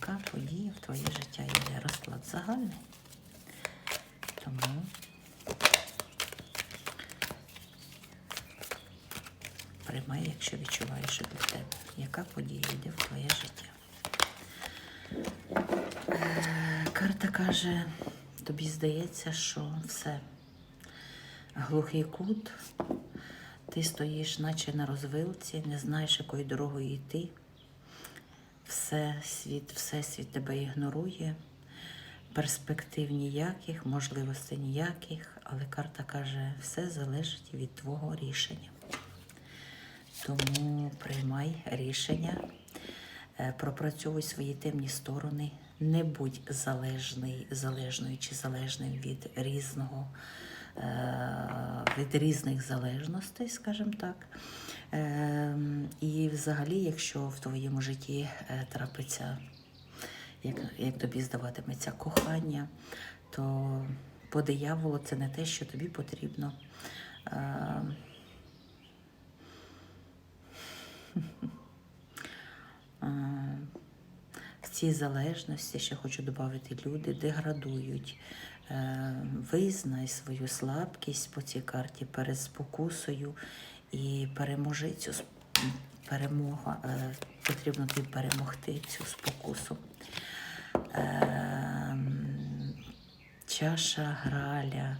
яка подія в твоє життя йде. Розклад загальний. Тому приймай, якщо відчуваєш, що для тебе. Яка подія йде в твоє життя? Е, Карта каже, тобі здається, що все. Глухий кут, ти стоїш, наче на розвилці, не знаєш, якою дорогою йти. Все світ, всесвіт тебе ігнорує, перспектив ніяких, можливостей ніяких, але карта каже, все залежить від твого рішення. Тому приймай рішення, е, пропрацьовуй свої темні сторони, не будь залежний, залежною чи залежним від різного, від різних залежностей, скажімо так. Е, І взагалі, якщо в твоєму житті е, трапиться, як, як тобі здаватиметься, кохання, то по дияволу це не те, що тобі потрібно. В цій залежності, ще хочу додати, люди деградують. Е, Визнай свою слабкість по цій карті перед спокусою і переможи цю перемога. е, Потрібно тобі перемогти цю спокусу. Ем, Чаша граля,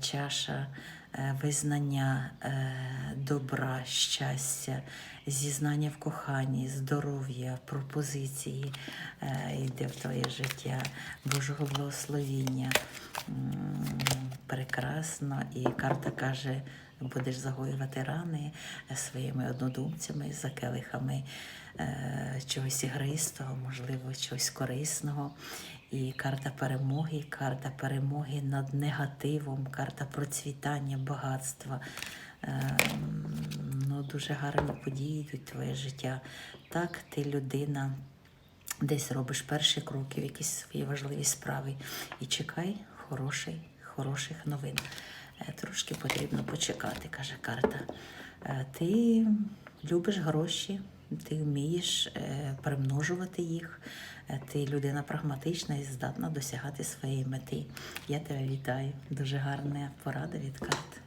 чаша е, визнання е, добра, щастя, зізнання в коханні, здоров'я, пропозиції е, йде в твоє життя, Божого благословіння. Прекрасно. І карта каже, будеш загоювати рани е, своїми однодумцями за келихами е, чогось ігристого, можливо, чогось корисного. І карта перемоги, карта перемоги над негативом, карта процвітання, багатства. Ем, Ну, дуже гарні події йдуть твоє життя. Так, ти людина, десь робиш перші кроки в якісь свої важливі справи. І чекай хороший, хороших новин. Е, Трошки потрібно почекати, каже карта. Е, Ти любиш гроші, ти вмієш е, примножувати їх. Ти людина прагматична і здатна досягати своєї мети. Я тебе вітаю. Дуже гарна порада від карт.